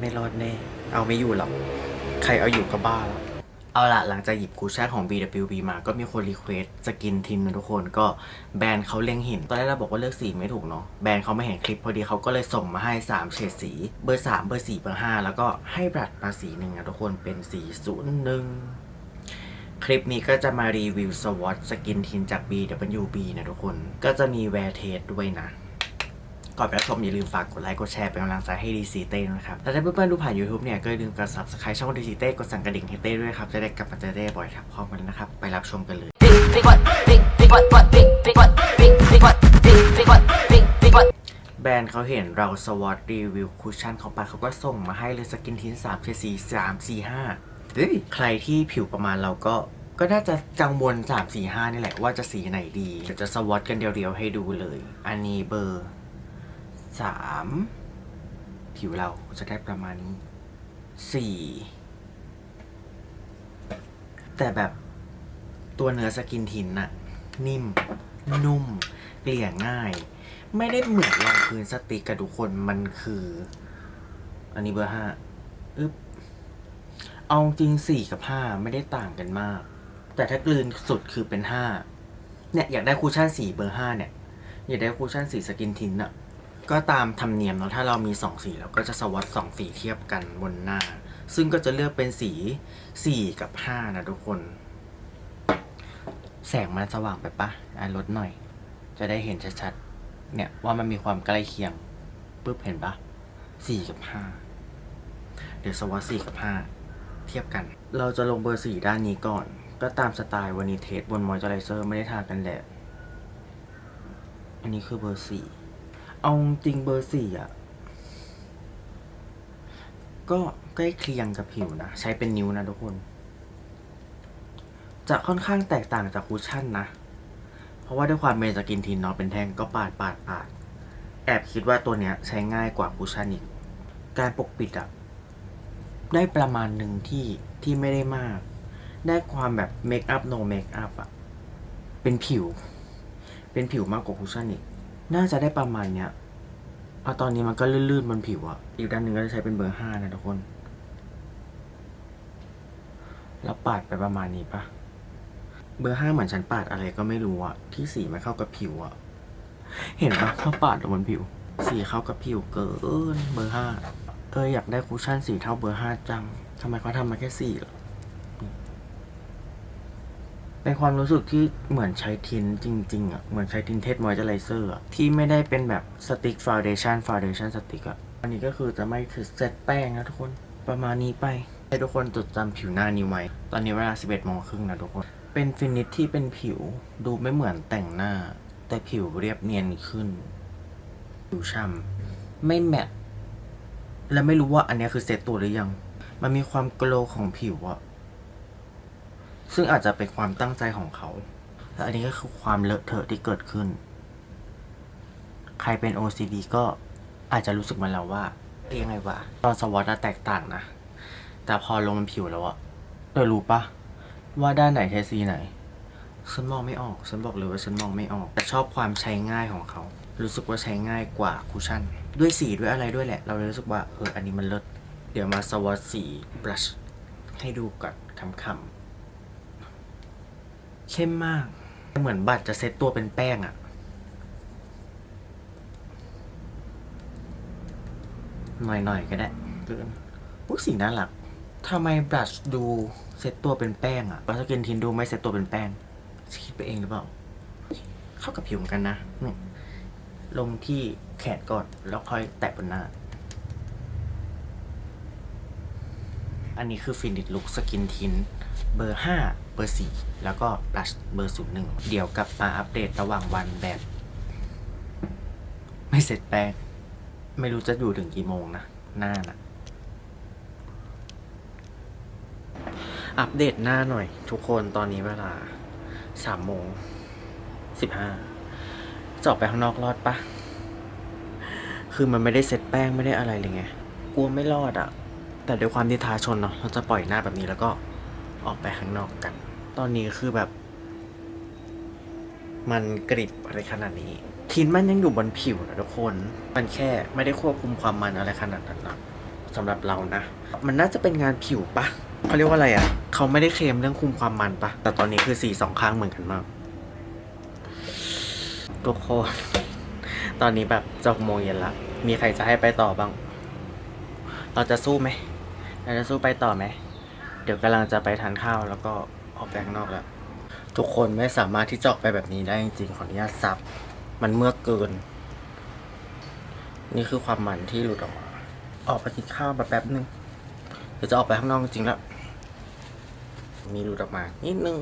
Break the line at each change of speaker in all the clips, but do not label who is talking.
ไม่รอดแน่ เอาไม่อยู่หรอก ใครเอาอยู่ก็บ้าแล้ว เอาละหลังจากหยิบคูชั่นของ BWB มาก็มีคนรีเควสสกินทินนะทุกคนก็แบรนด์เขาเล็งเห็น ตอนแรกเราบอกว่าเลือกสีไม่ถูกเนาะแบรนด์เขาไม่เห็นคลิปพอดีเขาก็เลยส่งมาให้ 3 เฉดสี เบอร์ 3 เบอร์ 4 เบอร์ 5 แล้วก็ให้บรัดมาสีหนึ่งนะทุกคนเป็นสีศูนย์หนึ่งคลิปนี้ก็จะมารีวิวสวอตสกินทินจาก BWB นะทุกคน ก็จะมีแวร์เทสด้วยนะ ก่อนไปรับชมอย่าลืมฝากกดไลค์กดแชร์เป็นกำลังใจให้ดีซีเต้ด้วยนะครับและถ้าเพื่อนๆดูผ่าน YouTube เนี่ยก็อย่าลืมกด subscribe ช่องดีซีเต้กดสั่นกระดิ่งให้เต้ด้วยครับจะได้กลับมาเจอเต้บ่อยครับพร้อมกันนะครับไปรับชมกันเลย
big, what, big, big what, what, big, big what, big, big what, big, big what, big, big what.
แบรนด์เขาเห็นเราสวอตรีวิวคุชชั่นเขาไปเขาก็ส่งมาให้เลยสกินทินสามเฉดสีสามสี่ห้าเฮ้ยใครที่ผิวประมาณเราก็ก็น่าจะกังวลสามสีห้านี่แหละว่าจะสีไหนดีเดี๋ยวจะสวอตกันเดียวๆให้ดูเลย อันนี้เบอร์ สามผิวเราจะได้ประมาณนี้สี่แต่แบบตัวเนื้อสกินทินน่ะ นิ่ม นุ่มเกลี่ยง่าย ไม่ได้เหมือนรองพื้นสติกกับทุกคนมันคือ อันนี้เบอร์ห้าอึ๊บเอาจริงสี่กับห้าไม่ได้ต่างกันมาก แต่ถ้ากลืนสุดคือเป็นห้าเนี่ยอยากได้คูชั่นสีเบอร์ห้าเนี่ย อยากได้คูชั่นสีสกินทินอะ ก็ตามธรรมเนียมเนาะถ้าเรามีสองสีเราก็จะสวอตสองสีเทียบกันบนหน้า ซึ่งก็จะเลือกเป็นสีสี่กับห้านะทุกคน แสงมันสว่างไปปะอะลดหน่อย จะได้เห็นชัดๆ เนี่ยว่ามันมีความใกล้เคียงปุ๊บเห็นปะสี่กับห้าเดี๋ยวสวอตสี่กับห้าเทียบกัน เราจะลงเบอร์สี่ด้านนี้ก่อน ก็ตามสไตล์วันนี้เทสบนมอยเจอไรเซอร์ไม่ได้ทากันแดดอันนี้คือเบอร์สี่ เอาจริงเบอร์สี่อะ ก็ใกล้เคียงกับผิวนะ ใช้เป็นนิ้วนะทุกคน จะค่อนข้างแตกต่างจากคุชชั่นนะ เพราะว่าด้วยความเมนสกินทินเนาะเป็นแท่งก็ปาดปาดปาด แอบคิดว่าตัวเนี้ยใช้ง่ายกว่าคุชชั่นอีก การปกปิดอะได้ประมาณหนึ่งที่ที่ไม่ได้มาก ได้ความแบบเมคอัพโนเมคอัพอะเป็นผิว เป็นผิวมากกว่าคุชชั่นอีก น่าจะได้ประมาณเนี้ยเอาตอนนี้มันก็ลื่นๆบนผิวอะอีกด้านหนึ่งก็จะใช้เป็นเบอร์ห้านะทุกคน แล้วปาดไปประมาณนี้ปะเบอร์ห้าเหมือนฉันปาดอะไรก็ไม่รู้อะที่สีไม่เข้ากับผิวอะเห็นปะเขาปาดลงบนผิว สีเข้ากับผิวเกินเบอร์ห้าเอออยากได้คุชชั่นสีเท่าเบอร์ห้าจังทำไมเขาทำมาแค่สี่ล่ะ เป็นความรู้สึกที่เหมือนใช้ทินจริงๆอะเหมือนใช้ทินเทสมอยเจอไรเซอร์อะที่ไม่ได้เป็นแบบสติ๊กฟาวเดชั่นฟาวเดชั่นสติ๊กอะอันนี้ก็คือจะไม่คือเซตแป้งนะทุกคนประมาณนี้ไป ให้ทุกคนจดจำผิวหน้านี้ไว้ ตอนนี้เวลา 11โมงครึ่งนะทุกคน เป็นฟินิชที่เป็นผิวดูไม่เหมือนแต่งหน้า แต่ผิวเรียบเนียนขึ้น ผิวช่ำไม่แมตต์และไม่รู้ว่าอันนี้คือเซตตัวหรือยัง มันมีความโกลของผิวอะ ซึ่งอาจจะเป็นความตั้งใจของเขา และอันนี้ก็คือความเลอะเทอะที่เกิดขึ้น ใครเป็น OCD ก็อาจจะรู้สึกมาแล้วว่าเรียกไงวะตอนสวอตแตกต่างนะ แต่พอลงบนผิวแล้วอะเธอรู้ปะว่าด้านไหนใช้สีไหน ฉันมองไม่ออก ฉันบอกเลยว่าฉันมองไม่ออก แต่ชอบความใช้ง่ายของเขา รู้สึกว่าใช้ง่ายกว่าคูชั่น ด้วยสีด้วยอะไรด้วยแหละ เราเลยรู้สึกว่าเอออันนี้มันเลิศ เดี๋ยวมาสวอตสีบลัชให้ดูก่อนคำๆ เข้มมาก เหมือนบัตรจะเซตตัวเป็นแป้งอะหน่อยๆก็ได้เกินพวกสีน่ารักทำไมบลัชดูเซตตัวเป็นแป้งอะแล้วสกินทินดูไม่เซตตัวเป็นแป้ง คิดไปเองหรือเปล่า เข้ากับผิวเหมือนกันนะนี่ลงที่แขนก่อน แล้วค่อยแตะบนหน้า อันนี้คือฟินิชลุกสกินทิน เบอร์ 5 เบอร์ 4 แล้วก็บลัชเบอร์ 01 เดี๋ยวกลับมาอัปเดตระหว่างวันแบบ ไม่เสร็จแป้งไม่รู้จะอยู่ถึงกี่โมงนะ หน้านะอัปเดตหน้าหน่อย ทุกคนตอนนี้เวลาสามโมงสิบห้าจะออกไปข้างนอกรอดปะคือมันไม่ได้เซ็ตแป้งไม่ได้อะไรเลยไง กลัวไม่รอดอะแต่ด้วยความที่ท้าชนเนาะเราจะปล่อยหน้าแบบนี้แล้วก็ ออกไปข้างนอกกัน ตอนนี้คือแบบ มันกริบอะไรขนาดนี้ทินมันยังอยู่บนผิวนะทุกคน มันแค่ไม่ได้ควบคุมความมันอะไรขนาดนั้นนะสำหรับเรานะ มันน่าจะเป็นงานผิวปะเขาเรียกว่าอะไรอะ่ะ เขาไม่ได้เคลมเรื่องคุมความมันปะแต่ตอนนี้คือสีสองข้างเหมือนกันมากทุกคนตอนนี้แบบจะหกโมงเย็นละ มีใครจะให้ไปต่อบ้าง เราจะสู้ไหม เราจะสู้ไปต่อไหม ดี๋ยวกำลังจะไปทานข้าวแล้วก็ออกไปข้างนอกแล้ว ทุกคนไม่สามารถที่จะออกไปแบบนี้ได้จริงๆขออนุญาตซับ มันเมื่อเกิน นี่คือความมันที่หลุดออกมา ออกไปกินข้าวแบบแป๊บนึงเดี๋ยวจะออกไปข้างนอกจริงๆแล้ว มีหลุดออกมา นิดนึง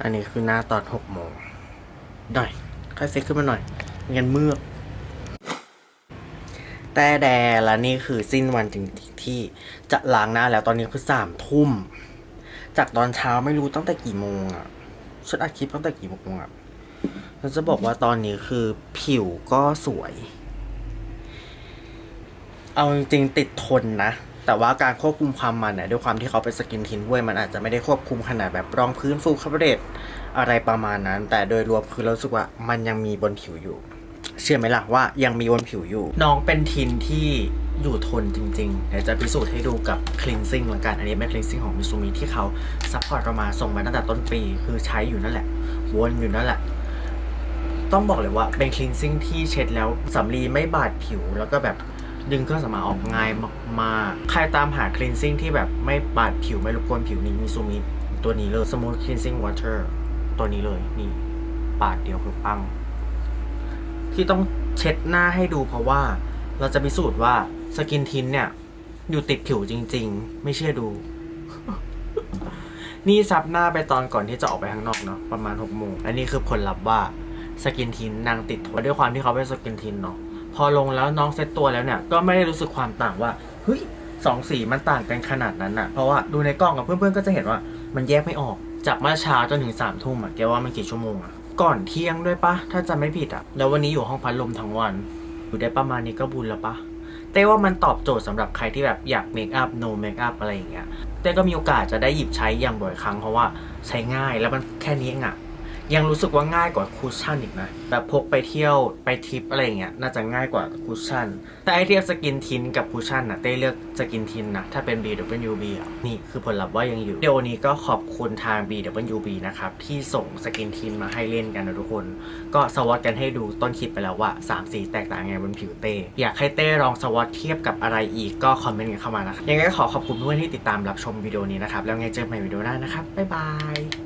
อันนี้คือหน้าตอนหกโมงหน่อยค่อยเซ็ตขึ้นมาหน่อยไม่งั้นเมือ แต่แดและนี่คือสิ้นวันจริงๆที่จะล้างหน้าแล้วตอนนี้คือสามทุ่ม จากตอนเช้าไม่รู้ตั้งแต่กี่โมงอะฉันอัดคลิปตั้งแต่กี่โมงอะฉันจะบอกว่าตอนนี้คือผิวก็สวย เอาจริงๆติดทนนะ แต่ว่าการควบคุมความมันเนี่ยด้วยความที่เขาเป็นสกินทินด้วยมันอาจจะไม่ได้ควบคุมขนาดแบบรองพื้นฟูลคัฟเรจอะไรประมาณนั้น แต่โดยรวมคือเรารู้สึกว่ามันยังมีบนผิวอยู่ เชื่อไหมล่ะว่ายังมีบนผิวอยู่ น้องเป็นทินที่อยู่ทนจริงๆ เดี๋ยวจะพิสูจน์ให้ดูกับ cleansing ละกัน อันนี้เป็น cleansing ของมิซูมิที่เขาซัพพอร์ตเรามาส่งมาตั้งแต่ต้นปี คือใช้อยู่นั่นแหละ วนอยู่นั่นแหละ ต้องบอกเลยว่าเป็น cleansing ที่เช็ดแล้วสำลีไม่บาดผิวแล้วก็แบบดึงเครื่องสำอางออกง่ายมากๆ ใครตามหา cleansing ที่แบบไม่บาดผิวไม่รบกวนผิวนี้มิซูมิตัวนี้เลย smooth cleansing water ตัวนี้เลยนี่ปาดเดียวคือปัง ที่ต้องเช็ดหน้าให้ดูเพราะว่า เราจะพิสูจน์ว่าสกินทินเนี่ย อยู่ติดผิวจริง ๆ ไม่เชื่อดู นี่ซับหน้าไปตอนก่อนที่จะออกไปข้างนอกเนาะประมาณ6โมงอันนี้คือผลลัพธ์ว่าสกินทินนางติดทนด้วยความที่เขาเป็นสกินทินเนาะพอลงแล้วน้องเซ็ตตัวแล้วเนี่ย ก็ไม่ได้รู้สึกความต่างว่าเฮ้ยสองสีมันต่างกันขนาดนั้นอะเพราะว่าดูในกล้องกับเพื่อนๆก็จะเห็นว่ามันแยกไม่ออกจากเมื่อเช้าจนถึงสามทุ่มอะแกว่ามันกี่ชั่วโมงอะ ก่อนเที่ยงด้วยปะถ้าจำไม่ผิดอะแล้ววันนี้อยู่ห้องพัดลมทั้งวัน อยู่ได้ประมาณนี้ก็บุญแล้วปะเต้ว่ามันตอบโจทย์สำหรับใครที่แบบอยากเมคอัพ no เมคอัพอะไรอย่างเงี้ยเต้ก็มีโอกาสจะได้หยิบใช้อย่างบ่อยครั้งเพราะว่าใช้ง่ายแล้วมันแค่นี้เองอะ ยังรู้สึกว่าง่ายกว่าคูชั่นอีกนะแบบพกไปเที่ยวไปทริปอะไรเงี้ยน่าจะง่ายกว่าคูชั่นแต่ไอเทียบสกินทินกับคูชั่นอะเต้เลือกสกินทินนะถ้าเป็น BWB อะนี่คือผลลัพธ์ว่ายังอยู่เดี๋ยววันนี้ก็ขอบคุณทาง BWB นะครับที่ส่งสกินทินมาให้เล่นกันนะทุกคน ก็สวอตกันให้ดูต้นคลิปไปแล้วว่า3สีแตกต่างยังไงบนผิวเต้อยากให้เต้ลองสวอตเทียบกับอะไรอีกก็คอมเมนต์กันเข้ามานะครับยังไงก็ขอขอบคุณเพื่อนที่ติดตามรับชมวิดีโอนี้นะครับแล้วไงเจอกันใหม่วิดีโอหน้านะครับบ๊ายบาย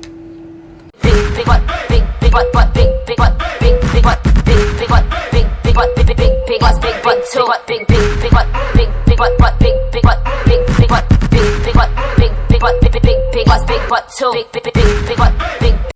big big what big big what what big big what big big what big big what big big what big big big big what big what two what big big big what big big what what big big what big big what big big what big big what big big big big what big what two big big big big what big